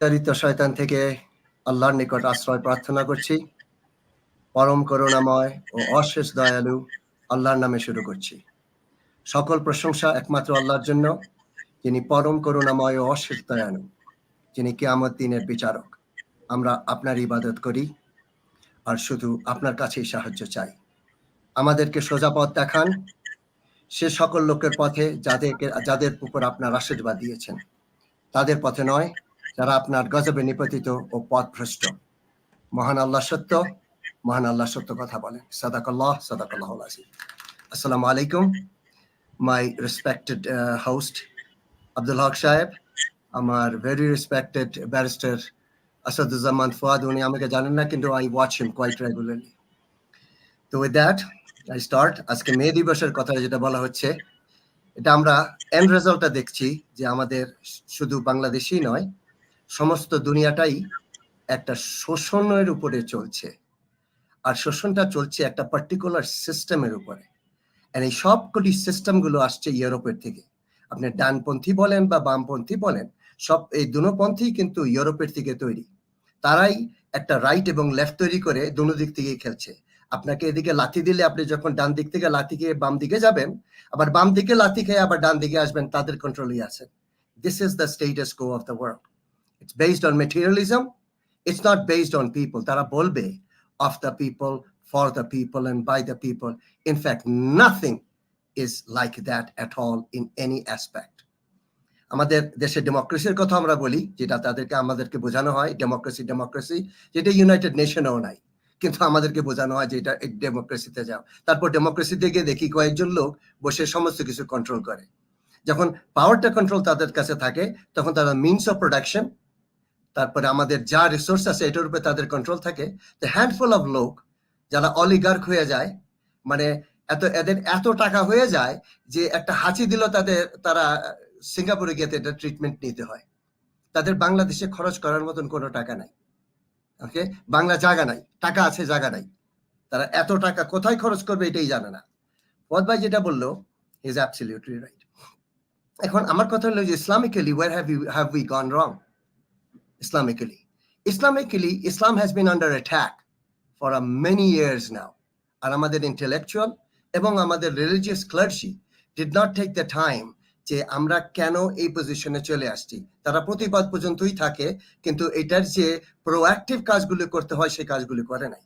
চারিত শয়তান থেকে আল্লাহর নিকট আশ্রয় প্রার্থনা করছি। পরম করুণাময় ও অশেষ দয়ালু আল্লাহর নামে শুরু করছি। সকল প্রশংসা একমাত্র আল্লাহর জন্য। যিনি পরম করুণাময় ও অশেষ দয়ালু। যিনি কেয়ামত দিনের বিচারক। আমরা আপনার ইবাদত করি আর শুধু আপনার কাছেই সাহায্য চাই। আমাদেরকে সোজা পথ দেখান। সে সকল লোকের পথে যাদেরকে যাদের উপর আপনার আশীর্বাদ দিয়েছেন। তাদের পথে নয় যারা আপনার গজবে নিপতিত ও পথভ্রষ্ট। মহান আল্লাহ সত্য, মহান আল্লাহ সত্য কথা বলেন। সাদাকাল্লাহ সাদাকাল্লাহ আজিম আসসালামু আলাইকুম my respected host Abdul Haq সাহেব, আমার very respected barrister Asaduzzaman Fuad, উনি আমাকে জানেন না, কিন্তু I watch him quite regularly তো উইথ দ্যাট আই স্টার্ট আজকে মে দিবসের কথা যেটা বলা হচ্ছে, এটা আমরা এন্ড রেজাল্টটা দেখছি যে আমাদের শুধু বাংলাদেশই নয় সমস্ত দুনিয়াটাই একটা শোষণের উপরে চলছে। আর শোষণটা চলছে একটা পার্টিকুলার সিস্টেমের উপরে। এই সবকটি সিস্টেমগুলো আসছে ইউরোপের থেকে। আপনি ডানপন্থী বলেন বা বামপন্থী বলেন, সব এই দুপন্থী কিন্তু ইউরোপের থেকে তৈরি। তারাই একটা রাইট এবং লেফট তৈরি করে দুনো দিক থেকে খেলছে। আপনাকে এদিকে লাথি দিলে আপনি যখন ডান দিক থেকে লাথি খেয়ে বাম দিকে যাবেন, আবার বাম দিকে লাথি খেয়ে আবার ডান দিকে আসবেন, তাদের কন্ট্রোলই আছেন। This is the status quo of the world it's based on materialism it's not based on people তারা বলবে of the people for the people and by the people in fact nothing is like that at all in any aspect আমাদের দেশে ডেমোক্রেসির কথা আমরা বলি, যেটা তাদেরকে, আমাদেরকে বোঝানো হয় ডেমোক্রেসি ডেমোক্রেসি যেটা ইউনাইটেড নেশনেও নাই। কিন্তু আমাদেরকে বোঝানো হয় যে এটা ডেমোক্রেসিতে যাও। তারপর ডেমোক্রেসিতে গিয়ে দেখি কয়েকজন লোক বসে সমস্ত কিছু কন্ট্রোল করে। যখন পাওয়ারটা কন্ট্রোল তাদের কাছে থাকে, তখন তারা মিনস অফ প্রোডাকশন তারপরে আমাদের যা রিসোর্স আছে, এটার উপরে তাদের কন্ট্রোল থাকে। দ্য হ্যান্ডফুল অফ লোক যারা অলিগার্ক হয়ে যায় মানে এত, এদের এত টাকা হয়ে যায় যে একটা হাঁচি দিল তাদের, তারা সিঙ্গাপুরে গিয়ে এটা ট্রিটমেন্ট নিতে হয়। তাদের বাংলাদেশে খরচ করার মতন কোনো টাকা নাই। ওকে বাংলা জায়গা নাই, টাকা আছে, জায়গা নাই। তারা এত টাকা কোথায় খরচ করবে এটাই জানে না। পদ ভাই যেটা বলল ইজ অ্যাবসলিউটলি রাইট এখন আমার কথা হলো যে Islamically where have you have we gone wrong Islamically Islamically Islam has been under attack for a many years now আর আমাদের ইন্টেলেকচুয়াল এবং আমাদের religious clergy did not take the time যে আমরা কেন এই পজিশনে চলে আসছি। তারা প্রতিবাদ পর্যন্তই থাকে, কিন্তু এটার যে প্রোঅ্যাক্টিভ কাজগুলো করতে হয় সেই কাজগুলো করে নাই।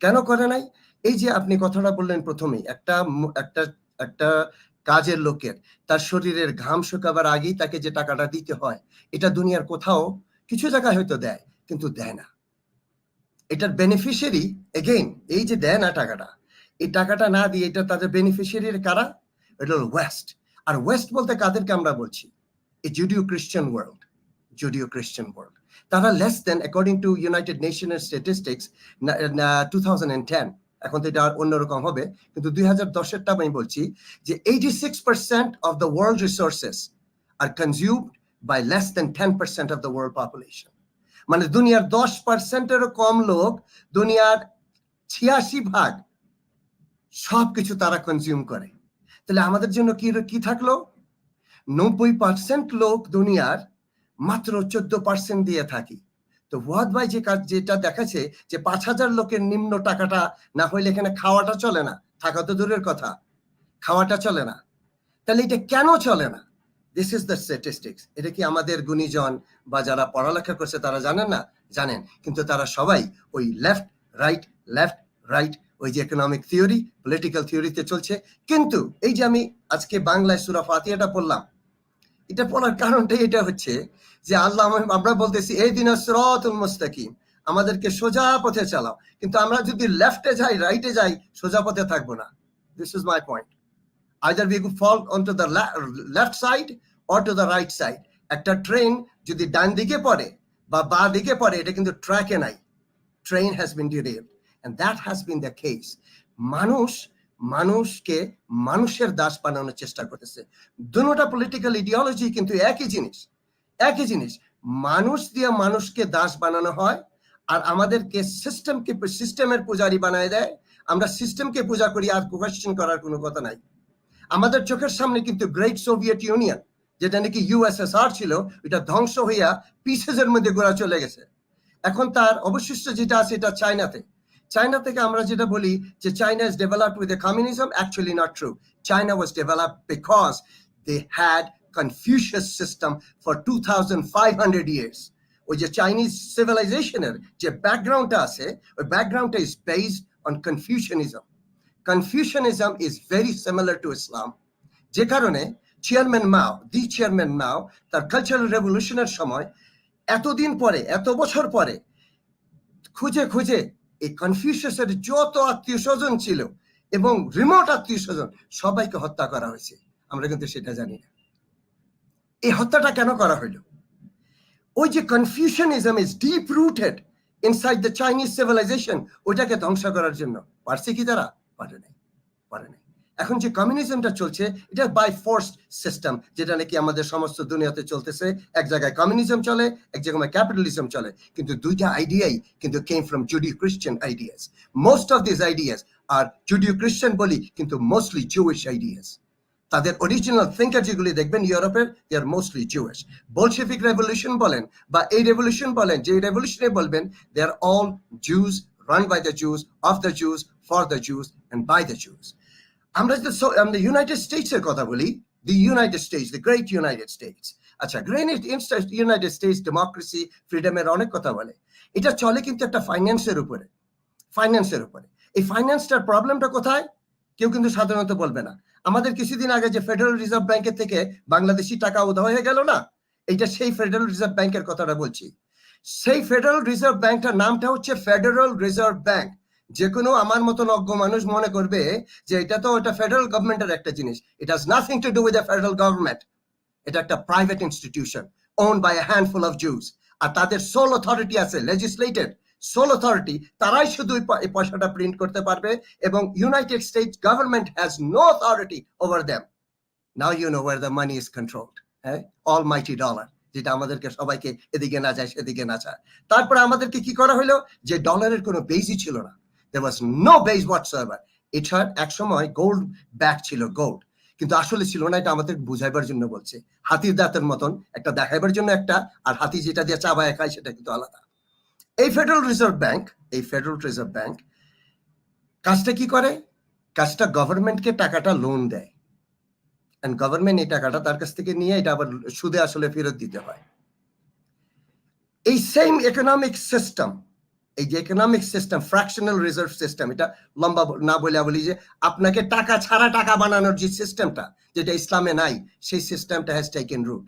কেন করে নাই? এই যে আপনি কথাটা বললেন প্রথমেই, একটা একটা একটা কাজের লোকের, তার শরীরের ঘাম শুকাবার আগেই তাকে যে টাকাটা দিতে হয়, এটা দুনিয়ার কোথাও কিছু জায়গায় হয়তো দেয়, কিন্তু দেয় না। এটার বেনিফিশিয়ারি এগেইন এই যে দেয় না টাকাটা, এই টাকাটা না দিয়ে এটা তাদের বেনিফিশিয়ারির কারা? এটা হলো ওয়েস্ট আর ওয়েস্ট বলতে কাদেরকে আমরা বলছি? এই জুডিও খ্রিস্টান ওয়ার্ল্ড জুডিও খ্রিস্টান ওয়ার্ল্ড তারা less than according to united নেশনের statistics two thousand and ten এখন তো এটা আর অন্যরকম হবে, কিন্তু দুই হাজার দশেরটা আমি বলছি যে eighty six percent of the world resources are consumed less than ten percent of the world population মানে দুনিয়ার দশ পার্সেন্টেরও কম লোক, দুনিয়ার ছিয়াশি ভাগ সব কিছু তারা কনজিউম করে। তাহলে আমাদের জন্য কি কি থাকল? নব্বই পার্সেন্ট লোক দুনিয়ার মাত্র চোদ্দ পার্সেন্ট দিয়ে থাকি। তো ওয়াদ ভাই যে কাজ, যেটা দেখাচ্ছে যে পাঁচ হাজার লোকের নিম্ন টাকাটা না হইলে এখানে খাওয়াটা চলে না। থাকা তো দূরের কথা। খাওয়াটা চলে না। তাহলে এটা কেন চলে না? দিস ইজ দ্য স্ট্যাটিস্টিক্স এটা কি আমাদের গুণীজন বা যারা পড়ালেখা করছে তারা জানেন না? জানেন। কিন্তু তারা সবাই ওই লেফট রাইট লেফট রাইট ওই যে ইকোনমিক থিওরি পলিটিক্যাল থিওরিতে চলছে। কিন্তু এই যে আমি আজকে বাংলায় সুরা ফাতিয়াটা পড়লাম, এটা পড়ার কারণটাই এটা হচ্ছে যে আল্লাহ আমরা বলতেছি এই দিন সরাতুল মুস্তাকিম, আমাদেরকে সোজা পথে চালাও। কিন্তু আমরা যদি লেফটে যাই রাইটে যাই, সোজা পথে থাকব না। This is my point either we fall on to the left side or to the right side একটা ট্রেন যদি ডান দিকে পড়ে বা বা দিকে পড়ে, এটা কিন্তু ট্র্যাকে নাই। Train has been derailed and that has been the case. মানুষ, মানুষকে মানুষের দাস বানানোর চেষ্টা করতেছে। দুটা পলিটিক্যাল ইডিওলজি কিন্তু একই জিনিস। একই জিনিস। মানুষ দিয়ে মানুষকে দাস বানানো হয় আর আমাদেরকে সিস্টেমকে সিস্টেমের পূজারি বানায় দেয়। আমরা সিস্টেমকে পূজা করি আর কোয়েশ্চেন করার কোনো কথা নাই। আমাদের চোখের সামনে কিন্তু গ্রেট সোভিয়েত ইউনিয়ন যেটা নাকি ইউএসএসআর ছিল এটা ধ্বংস হইয়া পিসেসের মধ্যে গোড়া চলে গেছে। এখন তার অবশিষ্ট যেটা আছে এটা চায়নাতে চায়না থেকে আমরা যেটা বলি যে China is developed with communism actually not true China was developed because they had Confucius system for two thousand five hundred years ওই যে চাইনিজ সিভিলাইজেশনের যে ব্যাকগ্রাউন্ডটা আছে, ওই ব্যাকগ্রাউন্ডটা is based on Confucianism Confucianism is very similar to Islam যে কারণে চেয়ারম্যান মাও দি চেয়ারম্যান মাও তার কালচারাল রেভলিউশনের সময় এতদিন পরে, এত বছর পরে, খুঁজে খুঁজে এই কনফিউশিয়াসের যত আত্মীয় স্বজন ছিল এবং রিমোট আত্মীয় স্বজন সবাইকে হত্যা করা হয়েছে। আমরা কিন্তু সেটা জানি না। এই হত্যাটা কেন করা হইল ওই যে Confucianism is deep rooted inside the Chinese civilization ওইটাকে ধ্বংস করার জন্য। পারছে কি তারা? পারে নাই পারে নাই। এখন যে কমিউনিজমটা চলছে, এটা বাই ফোর্স সিস্টেম যেটা নাকি আমাদের সমস্ত দুনিয়াতে চলতেছে। এক জায়গায় কমিউনিজম চলে, এক জায়গায় ক্যাপিটালিজম চলে। কিন্তু দুইটা আইডিয়াই কিন্তু came from Judeo Christian ideas most of this ideas R Judeo Christian বলি, কিন্তু মোস্টলি জুইশ আইডিয়াস তাদের অরিজিনাল থিঙ্কার যেগুলি দেখবেন, ইউরোপের they are mostly Jewish Bolshevik revolution বলেন, বা এই রেভলিউশন বলেন যে রেভলিউশনে বলবেন they are all Jews run by the Jews of the Jews for the Jews and by the Jews আমরা যদি আমরা ইউনাইটেড স্টেটস এর কথা বলি the United States the great United States আচ্ছা গ্রেট ইউনাইটেড স্টেটস ডেমোক্রেসি ফ্রিডমের অনেক কথা বলে। এটা চলে কিন্তু একটা ফাইন্যান্সের উপরে। ফাইন্যান্সের উপরে। এই ফাইন্যান্সটার প্রবলেমটা কোথায়? কেউ কিন্তু সাধারণত বলবে না। আমাদের কিছুদিন আগে যে ফেডারেল রিজার্ভ ব্যাংকের থেকে বাংলাদেশি টাকা উধাও হয়ে গেল না? এটা সেই ফেডারেল রিজার্ভ ব্যাংকের কথাটা বলছি। সেই ফেডারেল রিজার্ভ ব্যাংকটার নামটা হচ্ছে ফেডারেল রিজার্ভ ব্যাংক যে কোনো আমার মতো অজ্ঞ মানুষ মনে করবে যে এটা তো এটা ফেডারেল গভর্নমেন্টের একটা জিনিস। It has nothing to do with the federal government এটা একটা private institution own by a handful of Jews আর তাদের সোল অথরিটি আছে লেজিসলেটেড সোল অথরিটি তারাই শুধু এই পয়সাটা প্রিন্ট করতে পারবে এবং United States government has no authority over them now you know where the money is controlled হ্যাঁ অল মাইটি ডলার যেটা আমাদেরকে সবাইকে এদিকে না যায়, সেদিকে না যায়। তারপরে আমাদেরকে কি করা হলো? যে ডলারের কোনো বেসই ছিল না। Was no base whatsoever. এটা এক সময় গোল্ড ব্যাক ছিল গোল্ড কিন্তু আসলে ছিল না, এটা আমাদের বুঝাইবার জন্য বলছে। হাতির দাঁতের মতন, একটা দেখাইবার জন্য একটা, আর হাতি যেটা দিয়ে চাবায় খায় সেটা কিন্তু আলাদা। এই ফেডারেল রিজার্ভ ব্যাংক এই ফেডারেল রিজার্ভ ব্যাংক কাজটা কি করে? কাজটা গভর্নমেন্টকে টাকাটা লোন দেয়। অ্যান্ড গভর্নমেন্ট এই টাকাটা তার কাছ থেকে নিয়ে এটা আবার সুদে আসলে ফেরত দিতে হয়। এই সেম ইকোনমিক সিস্টেম এই যে economic system fractional reserve system এটা লম্বা না বলে বলি যে আপনাকে টাকা ছাড়া টাকা বানানোর যে সিস্টেমটা যেটা ইসলামে নাই, সেই সিস্টেমটা হ্যাজ টেকেন রুট